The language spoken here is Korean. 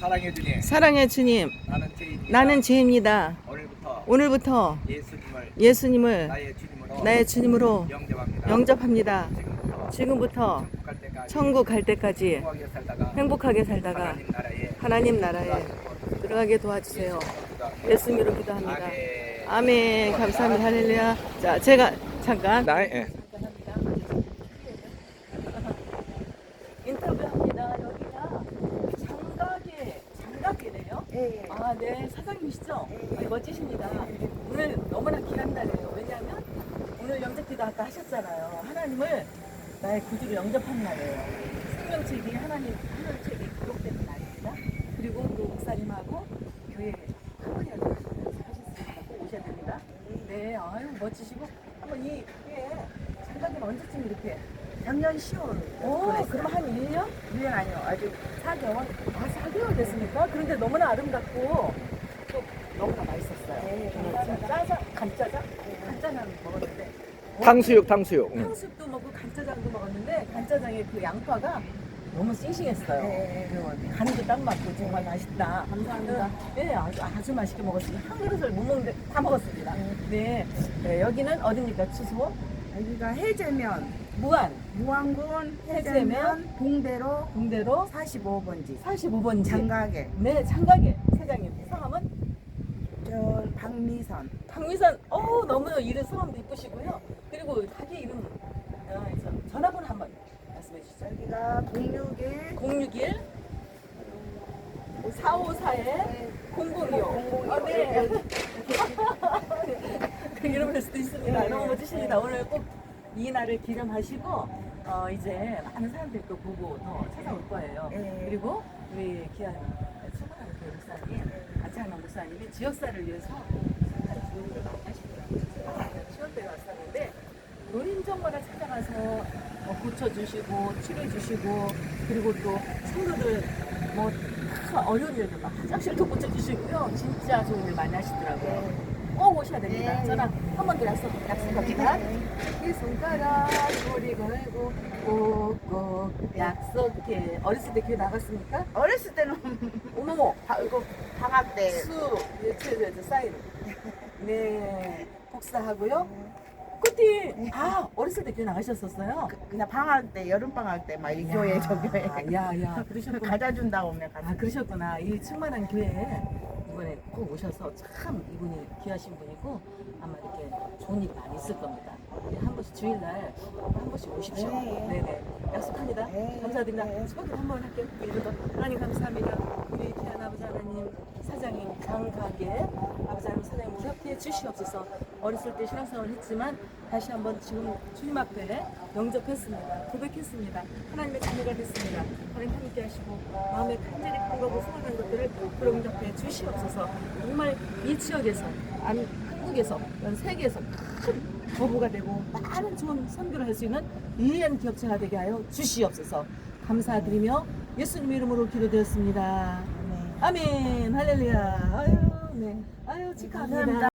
사랑해 주님, 사랑의 주님, 나는 죄인입니다. 나는 죄입니다. 오늘부터 오늘부터 예수님을 예수님을 나의 주님으로 나의 주님으로 영접합니다. 영접합니다. 지금부터 지금부터 천국 갈 때까지 천국 갈 때까지 행복하게 살다가 행복하게 살다가 하나님 나라에 하나님 나라에 들어가게 도와주세요. 예수님으로 기도합니다. 아멘. 아멘. 감사합니다. 할렐루야. 자, 제가 잠깐 나 예. 인터뷰합니다. 여기가 장가게 장가게 예, 아, 네. 사장님이시죠? 네, 멋지십니다. 오늘 너무나 귀한 날이에요. 왜냐하면 오늘 영접기도 아까 하셨잖아요. 하나님을 나의 구주로 영접한 날이에요. 생명책이 하나님 하늘책이 기록된 날입니다. 그리고 또 목사님하고 교회 한 번이라도 하셨으니까 꼭 오셔야 됩니다. 네, 아유 멋지시고 한번 이 교회 장가기는 언제쯤 이렇게 작년 10월. 오, 그럼 한 1년? 1년 아니요. 아주 4개월? 아, 4개월 됐습니까? 그런데 너무나 아름답고 또 너무나 맛있었어요. 네, 네, 짜장, 간짜장? 간짜장 먹었는데 탕수육, 탕수육. 응. 탕수육도 먹고 간짜장도 먹었는데 간짜장의 그 양파가 너무 싱싱했어요. 네. 그리고 간도 딱 맞고 정말 맛있다. 감사합니다. 네, 아주, 아주 맛있게 먹었습니다. 한 그릇을 못 먹는데 다 먹었습니다. 네. 네, 여기는 어딥니까? 주소? 여기가 해제면 무안, 무안군 해제면, 봉대로 공대로 45번지 45번지. 장가게 네, 장가게 사장님. 성함은 저 박미선 박미선. 어 너무 이름 성함도 이쁘시고요. 그리고 가게 이름 어, 저- 전화번호 한번 말씀해 주시죠. 여기가 061 061 454에 0025. 아, 네. 그 이름을 낼 수도 있습니다. 네. 너무 멋지십니다. 오늘 꼭 이 날을 기념하시고 어, 이제 많은 사람들이 또 보고 더 찾아올 거예요. 네. 그리고 우리 귀한 그 목사님, 안창남 목사님이 지역사를 위해서 일을 많이 하시더라고요. 지원대에 왔었는데 노인정원을 찾아가서 뭐 고쳐주시고 치료해주시고 그리고 또 친구들 뭐다 어려운 일도 막 화장실도 고쳐주시고요. 진짜 좋은 일 많이 하시더라고요. 꼭 오셔야 됩니다. 네. 저랑 한 번 더 약속, 약속합니다. 이 손가락 우리 걸고 꼭꼭 약속해. 어렸을 때 교회 나갔습니까? 어렸을 때는 어머머, 바, 이거 방학 때 수, 예체제 사인. 네, 복사하고요. 꾸띠, 아, 어렸을 때 교회 나가셨었어요? 그냥 방학 때 여름 방학 때 막이 교회 저 교회 야, 야, 그러셨구나. 가자 준다고 오면 가자. 아, 그러셨구나. 이 충만한 교회에 꼭 오셔서 참 이분이 귀하신 분이고 아마 이렇게 좋은 일이 많이 있을 겁니다. 네, 한 번씩 주일날 한 번씩 오십시오. 네. 네 네. 약속합니다. 네. 감사드립니다. 네. 소개 한번 할게요. 이분도 하나님 감사합니다. 우리 귀한 아버지 하나님 사장님 장가게 아버지 하나님 사장님 기억해 주시옵소서. 어렸을 때 신앙생활을 했지만 다시 한번 지금 주님 앞에 영접했습니다. 고백했습니다. 하나님의 자녀가 됐습니다. 하나님 함께 하시고 마음에 간절히 간거고 소원한 것들을 그영접해 주시옵소서. 정말 이 지역에서 아니 한국에서 전 세계에서 큰 거부가 되고 많은 좋은 선교를 할 수 있는 유일한 기업체가 되게 하여 주시옵소서. 감사드리며 예수님 이름으로 기도드렸습니다. 네. 아멘. 할렐루야. 아유, 네. 아유, 축하합니다.